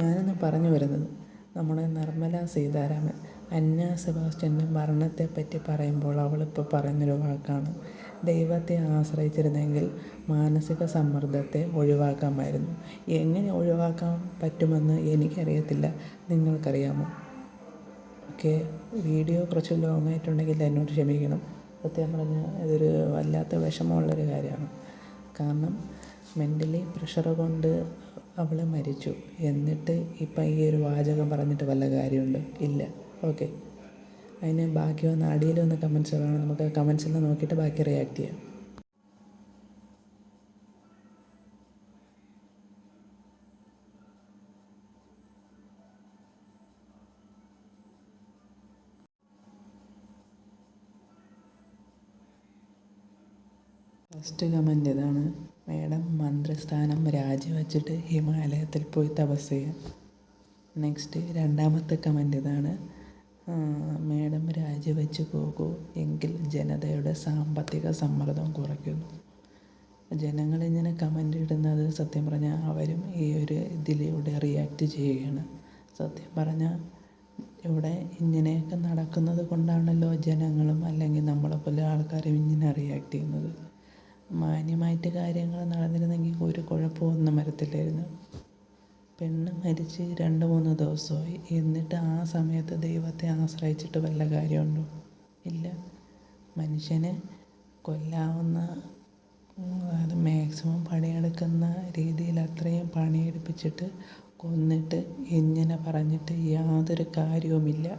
ഞാനിന്ന് പറഞ്ഞു വരുന്നത്. നമ്മുടെ നിർമ്മല സീതാരാമൻ അന്ന സെബാസ്റ്റ്യന്റെ മരണത്തെപ്പറ്റി പറയുമ്പോൾ അവളിപ്പോൾ പറയുന്നൊരു വാക്കാണ്. ദൈവത്തെ ആശ്രയിച്ചിരുന്നെങ്കിൽ മാനസിക സമ്മർദ്ദത്തെ ഒഴിവാക്കാമായിരുന്നു. എങ്ങനെ ഒഴിവാക്കാൻ പറ്റുമെന്ന് എനിക്കറിയത്തില്ല. നിങ്ങൾക്കറിയാമോ? ഓക്കെ വീഡിയോ കുറച്ച് ലോങ് ആയിട്ടുണ്ടെങ്കിൽ എന്നോട് ക്ഷമിക്കണം. സത്യം പറഞ്ഞാൽ ഇതൊരു വല്ലാത്ത വിഷമമുള്ളൊരു കാര്യമാണ്. കാരണം മെന്റലി പ്രഷർ കൊണ്ട് അവൾ മരിച്ചു. എന്നിട്ട് ഇപ്പം ഈ ഒരു വാചകം പറഞ്ഞിട്ട് വല്ല കാര്യമുണ്ട്? ഇല്ല. ഓക്കെ. അതിന് ബാക്കി വന്ന അടിയിൽ വന്ന കമൻസ് വേണം നമുക്ക് കമൻസിൽ നോക്കിയിട്ട് ബാക്കി റിയാക്ട് ചെയ്യാം. ഫസ്റ്റ് കമന്റ് ഇതാണ്. മേഡം മന്ത്രിസ്ഥാനം രാജിവെച്ചിട്ട് ഹിമാലയത്തിൽ പോയി തപസ് ചെയ്യാം നെക്സ്റ്റ് രണ്ടാമത്തെ കമന്റ് ഇതാണ്. മേഡം രാജിവെച്ച് പോകൂ എങ്കിൽ ജനതയുടെ സാമ്പത്തിക സമ്മർദ്ദം കുറയ്ക്കുന്നു. ജനങ്ങളിങ്ങനെ കമന്റ് ഇടുന്നത് സത്യം പറഞ്ഞാൽ അവരും ഈ ഒരു ഇതിലൂടെ റിയാക്റ്റ് ചെയ്യുകയാണ്. സത്യം പറഞ്ഞാൽ ഇവിടെ ഇങ്ങനെയൊക്കെ നടക്കുന്നത് കൊണ്ടാണല്ലോ ജനങ്ങളും അല്ലെങ്കിൽ നമ്മളെ പോലെ ആൾക്കാരും ഇങ്ങനെ റിയാക്ട് ചെയ്യുന്നത്. മാന്യമായിട്ട് കാര്യങ്ങൾ നടന്നിരുന്നെങ്കിൽ ഒരു കുഴപ്പമൊന്നും വരത്തില്ലായിരുന്നു. പെണ്ണ് മരിച്ച് രണ്ട് മൂന്ന് ദിവസമായി. എന്നിട്ട് ആ സമയത്ത് ദൈവത്തെ ആശ്രയിച്ചിട്ട് വല്ല കാര്യമുണ്ടോ? ഇല്ല. മനുഷ്യനെ കൊല്ലാവുന്ന അത് മാക്സിമം പണിയെടുക്കുന്ന രീതിയിൽ അത്രയും പണിയെടുപ്പിച്ചിട്ട് കൊന്നിട്ട് ഇങ്ങനെ പറഞ്ഞിട്ട് യാതൊരു കാര്യവുമില്ല.